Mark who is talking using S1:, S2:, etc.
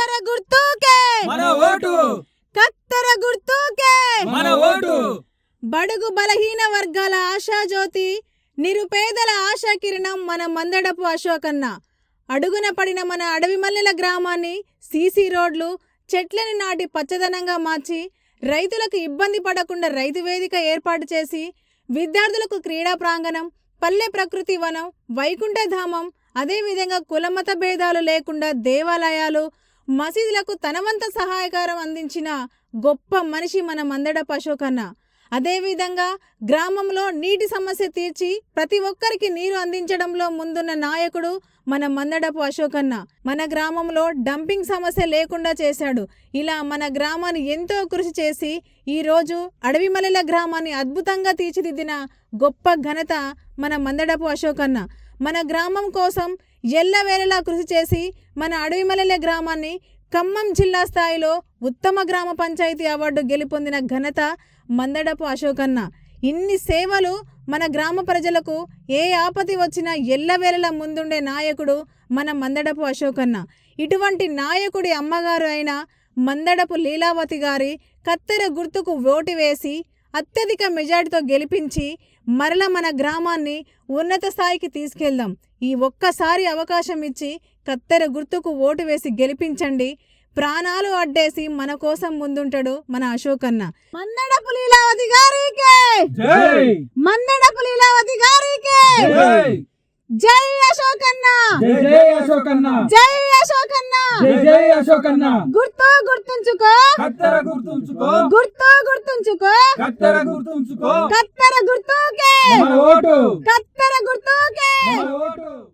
S1: కత్తెర గుర్తుకే.
S2: మన ఓటు.
S1: కత్తెర గుర్తుకే.
S2: మన ఓటు.
S1: బడుగు బలహీన వర్గాల ఆశాజ్యోతి నిరుపేదల ఆశా కిరణం మన మందడపు అశోకన్న. అడుగున పడిన మన అడవి మల్లెల గ్రామాన్ని సీసీ రోడ్లు చెట్లను నాటి పచ్చదనంగా మార్చి రైతులకు ఇబ్బంది పడకుండా రైతు వేదిక ఏర్పాటు చేసి విద్యార్థులకు క్రీడా ప్రాంగణం పల్లె ప్రకృతి వనం వైకుంఠధామం అదేవిధంగా కులమత భేదాలు లేకుండా దేవాలయాలు మసీదులకు తనవంత సహాయకారం అందించిన గొప్ప మనిషి మన మందడపు అశోకన్న అదేవిధంగా గ్రామంలో నీటి సమస్య తీర్చి ప్రతి ఒక్కరికి నీరు అందించడంలో ముందున్న నాయకుడు మన మందడపు అశోకన్న మన గ్రామంలో డంపింగ్ సమస్య లేకుండా చేశాడు. ఇలా మన గ్రామాన్ని ఎంతో కృషి చేసి ఈరోజు అడవిమల్లెల గ్రామాన్ని అద్భుతంగా తీర్చిదిద్దిన గొప్ప ఘనత మన మందడపు అశోకన్న మన గ్రామం కోసం ఎల్లవేళలా కృషి చేసి మన అడవిమల్లెల గ్రామాన్ని ఖమ్మం జిల్లా స్థాయిలో ఉత్తమ గ్రామ పంచాయతీ అవార్డు గెలుపొందిన ఘనత మందడపు అశోకన్న. ఇన్ని సేవలు మన గ్రామ ప్రజలకు ఏ ఆపతి వచ్చినా ఎల్లవేళలా ముందుండే నాయకుడు మన మందడపు అశోకన్న. ఇటువంటి నాయకుడి అమ్మగారు అయిన మందడపు లీలావతి గారి కత్తెర గుర్తుకు ఓటు వేసి అత్యధిక మెజార్టీతో గెలిపించి మరల మన గ్రామాన్ని ఉన్నత స్థాయికి తీసుకెళ్దాం. ఈ ఒక్కసారి అవకాశం ఇచ్చి కత్తెర గుర్తుకు ఓటు వేసి గెలిపించండి. ప్రాణాలు అడ్డేసి మన కోసం ముందుంటాడు మన అశోకన్న. మందడపు లీలావతి గారికి!
S2: జై!
S1: మందడపు లీలావతి గారికి!
S2: జై
S1: అశోకన్న!
S2: జై అశోకన్న!
S1: జై అశోకన్న!
S2: జై జై అశోకన్న!
S1: గుర్తు గుర్తుంచుకో!
S2: కత్తెర గుర్తుంచుకో!
S1: గుర్తు గుర్తుంచుకో!
S2: కత్తెర గుర్తుంచుకో!
S1: కత్తెర గుర్తుకే!
S2: మన ఓటు!
S1: కత్తెర గుర్తుకే!
S2: మన ఓటు!